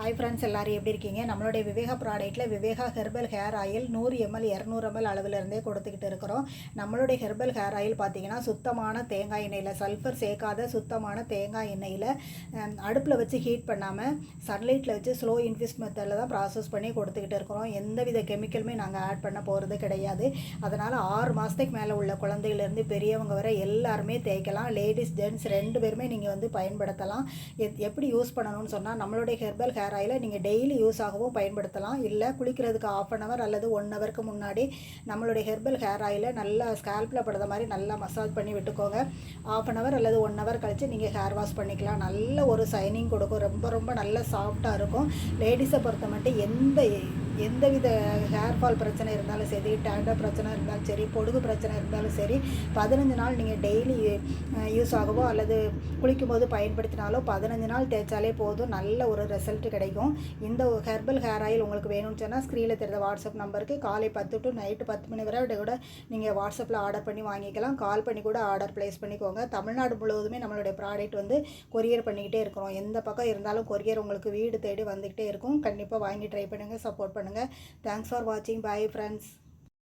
Hi friends எல்லாரும் எப்படி இருக்கீங்க? நம்மளுடைய விவேகா ப்ராடக்ட்டில் விவேகா ஹெர்பல் ஹேர் ஆயில் நூறு எம்எல் இரநூறு எம்எல் அளவுலேருந்தே கொடுத்துக்கிட்டு இருக்கிறோம். நம்மளுடைய ஹெர்பல் ஹேர் ஆயில் பார்த்தீங்கன்னா சுத்தமான தேங்காய் எண்ணெயில் சல்ஃபர் சேர்க்காத சுத்தமான தேங்காய் எண்ணெயில் அடுப்பில் வச்சு ஹீட் பண்ணாமல் சன்லைட்டில் வச்சு ஸ்லோ இன்ஃபிஸ்ட் மெத்தடில் தான் ப்ராசஸ் பண்ணி கொடுத்துக்கிட்டு இருக்கிறோம். எந்தவித கெமிக்கலுமே நாங்கள் ஆட் பண்ண போகிறது கிடையாது. அதனால் ஆறு மாதத்துக்கு மேலே உள்ள குழந்தையிலேருந்து பெரியவங்க வரை எல்லாருமே தேய்க்கலாம். லேடிஸ் ஜென்ட்ஸ் ரெண்டு பேருமே நீங்கள் வந்து பயன்படுத்தலாம். எத்- எப்படி யூஸ் பண்ணணும்னு சொன்னால் நம்மளுடைய ஹெர்பல் ஹேர் ஹேர் ஆயிலை நீங்கள் டெய்லி யூஸ் ஆகவும் பயன்படுத்தலாம். இல்லை குளிக்கிறதுக்கு ஆஃப் அன் ஹவர் அல்லது ஒன் ஹவருக்கு முன்னாடி நம்மளுடைய ஹெர்பல் ஹேர் ஆயிலை நல்லா ஸ்கேல்பில் படுற மாதிரி நல்லா மசாஜ் பண்ணி விட்டுக்கோங்க. ஆஃப் அன் ஹவர் அல்லது ஒன் ஹவர் கழித்து நீங்கள் ஹேர் வாஷ் பண்ணிக்கலாம். நல்ல ஒரு சைனிங் கொடுக்கும். ரொம்ப ரொம்ப நல்ல சாஃப்டாக இருக்கும். லேடிஸை பொறுத்த மட்டும் எந்த எந்தவித ஹேர் ஃபால் பிரச்சனை இருந்தாலும் சரி டேண்டர் பிரச்சனை இருந்தாலும் சரி பொடுகு பிரச்சனை இருந்தாலும் சரி பதினஞ்சு நாள் நீங்கள் டெய்லி யூஸ் ஆகவோ அல்லது குளிக்கும்போது பயன்படுத்தினாலோ பதினஞ்சு நாள் தேய்ச்சாலே போதும். நல்ல ஒரு ரிசல்ட் கிடைக்கும். இந்த ஹெர்பல் ஹேர் ஆயில் உங்களுக்கு வேணும்னு சொன்னால் ஸ்க்ரீனில் தெரிந்த வாட்ஸ்அப் நம்பருக்கு காலை பத்து டு நைட்டு பத்து மணி வரை கூட நீங்கள் வாட்ஸ்அப்பில் ஆர்டர் பண்ணி வாங்கிக்கலாம். கால் பண்ணி கூட ஆர்டர் ப்ளேஸ் பண்ணிக்கோங்க. தமிழ்நாடு முழுவதுமே நம்மளுடைய ப்ராடக்ட் வந்து கொரியர் பண்ணிக்கிட்டே இருக்கிறோம். எந்த பக்கம் இருந்தாலும் கொரியர் உங்களுக்கு வீடு தேடி வந்துக்கிட்டே இருக்கும். கண்டிப்பாக வாங்கி ட்ரை பண்ணுங்கள் சப்போர்ட் பண்ணுங்கள் பண்ணுங்கள் தேங்க்ஸ் ஃபார் வாட்சிங் பை ஃப்ரெண்ட்ஸ்